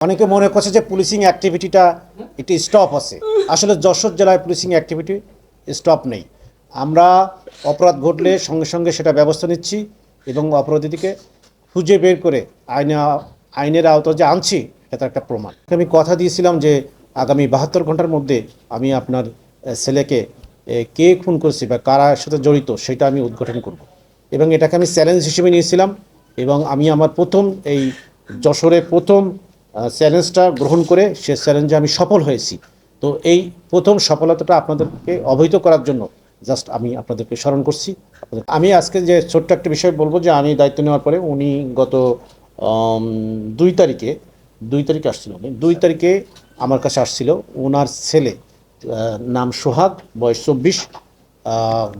অনেকে মনে করছে যে পুলিশিং অ্যাক্টিভিটিটা একটি স্টপ আছে। আসলে যশোর জেলায় পুলিশিং অ্যাক্টিভিটি স্টপ নেই। আমরা অপরাধ ঘটলে সঙ্গে সঙ্গে সেটা ব্যবস্থা নিচ্ছি এবং অপরাধীদেরকে খুঁজে বের করে আইনে আইনের আওতা যে আনছি এটা একটা প্রমাণ। আমি কথা দিয়েছিলাম যে আগামী বাহাত্তর ঘণ্টার মধ্যে আমি আপনার ছেলেকে কে খুন করেছে বা কারা সাথে জড়িত সেটা আমি উদ্ঘাটন করব। এবং এটাকে আমি চ্যালেঞ্জ হিসেবে নিয়েছিলাম এবং আমি আমার প্রথম, এই যশোরে প্রথম চ্যালেঞ্জটা গ্রহণ করে সে চ্যালেঞ্জে আমি সফল হয়েছি। তো এই প্রথম সফলতাটা আপনাদেরকে অবহিত করার জন্য জাস্ট আমি আপনাদেরকে স্মরণ করছি। আমি আজকে যে ছোট্ট একটা বিষয় বলব যে আমি দায়িত্ব নেওয়ার পরে উনি গত দুই তারিখে দুই তারিখে আসছিল উনি দুই তারিখে আমার কাছে আসছিল। ওনার ছেলে নাম সোহাগ বয়স চব্বিশ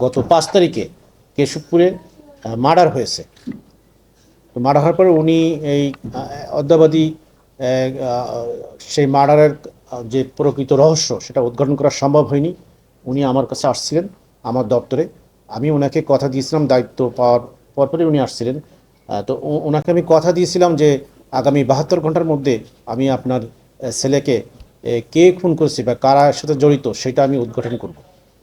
গত পাঁচ তারিখে কেশবপুরে মার্ডার হয়েছে। মার্ডার হওয়ার পরে উনি এই আহ, সেই মার্ডারের যে প্রকৃত রহস্য সেটা উদ্ঘাটন করা সম্ভব হয়নি। উনি আমার কাছে আসছিলেন, আমার দপ্তরে। আমি ওনাকে কথা দিয়েছিলাম দায়িত্ব পাওয়ার পরপরই উনি আসছিলেন। তো ওনাকে আমি কথা দিয়েছিলাম যে আগামী বাহাত্তর ঘণ্টার মধ্যে আমি আপনার ছেলেকে কে খুন করেছে বা কারা সাথে জড়িত সেটা আমি উদ্ঘাটন করব।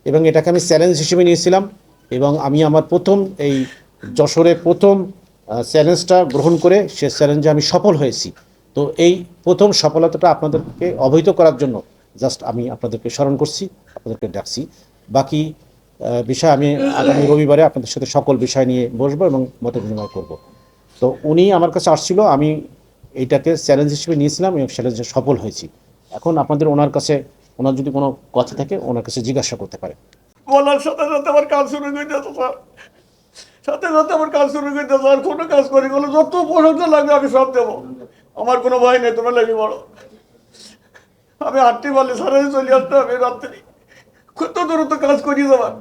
এবং এটাকে আমি চ্যালেঞ্জ হিসেবে নিয়েছিলাম এবং আমি আমার প্রথম, এই যশোরে প্রথম চ্যালেঞ্জটা গ্রহণ করে সে চ্যালেঞ্জে আমি সফল হয়েছি। তো এই প্রথম সফলতাটা আপনাদেরকে অবহিত করার জন্য জাস্ট আমি আপনাদেরকে স্মরণ করছি, আপনাদেরকে ডাকছি। বাকি বিষয় আমি আগামী রবিবারে আপনাদের সাথে সকল বিষয় নিয়ে বসবো এবং মত বিনিময় করব। তো উনি আমার কাছে আসছিল, আমি এইটাকে চ্যালেঞ্জ হিসেবে নিয়েছিলাম এবং চ্যালেঞ্জে সফল হয়েছি। এখন আপনাদের ওনার কাছে, ওনার যদি কোনো কথা থাকে, ওনার কাছে জিজ্ঞাসা করতে পারে। বলার সাথে সাথে আমার কাজ শুরু করে দিতে স্যার। সাথে সাথে আমার কাজ শুরু দিতে স্যার। কোনো কাজ করি বলো যত পছন্দ লাগবে আমি সব দেবো। আমার কোনো ভয় নেই, তোমরা লেগে বড়। আমি হাঁটতে পারলে সারা চলে আসতে হবে রাত্রি। কত দূরত্ব কাজ করি দেবার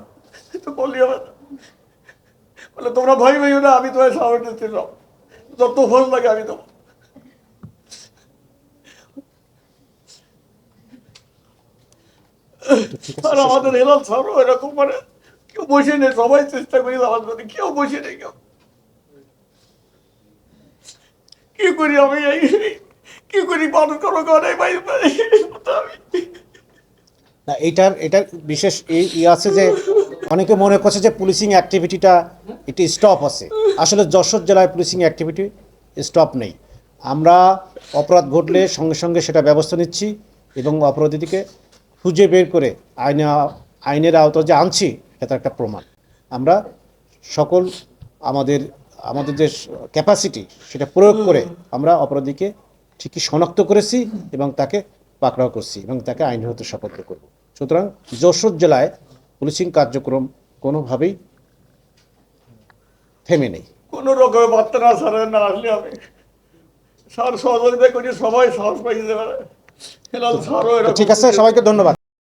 তো হবে না। বলে, তোমরা ভয় ভয় না, আমি তোমার সাহস সব যত ফোন লাগে আমি তোমার আর আমাদের হেলাল সারও এরকম মানে কেউ বসে নেই, সবাই চেষ্টা করি আমার কেউ বসে নেই কেউ। কি করি আমি কি করি মানুষ কোনো করে বাইরে আমি না, এটার এটার বিশেষ এই আছে যে, অনেকে মনে করছে যে পুলিশিং অ্যাক্টিভিটিটা এটি স্টপ আছে। আসলে যশোর জেলায় পুলিশিং অ্যাক্টিভিটি স্টপ নেই। আমরা অপরাধ ঘটলে সঙ্গে সঙ্গে সেটা ব্যবস্থা নিচ্ছি এবং অপরাধীদেরকে খুঁজে বের করে আইনে, আইনের আওতা যে আনছি এটা একটা প্রমাণ। আমরা সকল আমাদের আমাদের যে ক্যাপাসিটি সেটা প্রয়োগ করে আমরা অপরাধীকে ঠিকই শনাক্ত করেছি এবং তাকে পাকড়াও করছি এবং তাকে আইন হতে শপথ করব। সুতরাং যশোর জেলায় পুলিশিং কার্যক্রম কোনোভাবেই থেমে নেই। কোনো রকমের বার্তা না সারেন না আসলে আমি স্যার সহযোগিতা করি সবাই সাহস পাই দিতে পারে ঠিক আছে সবাইকে ধন্যবাদ।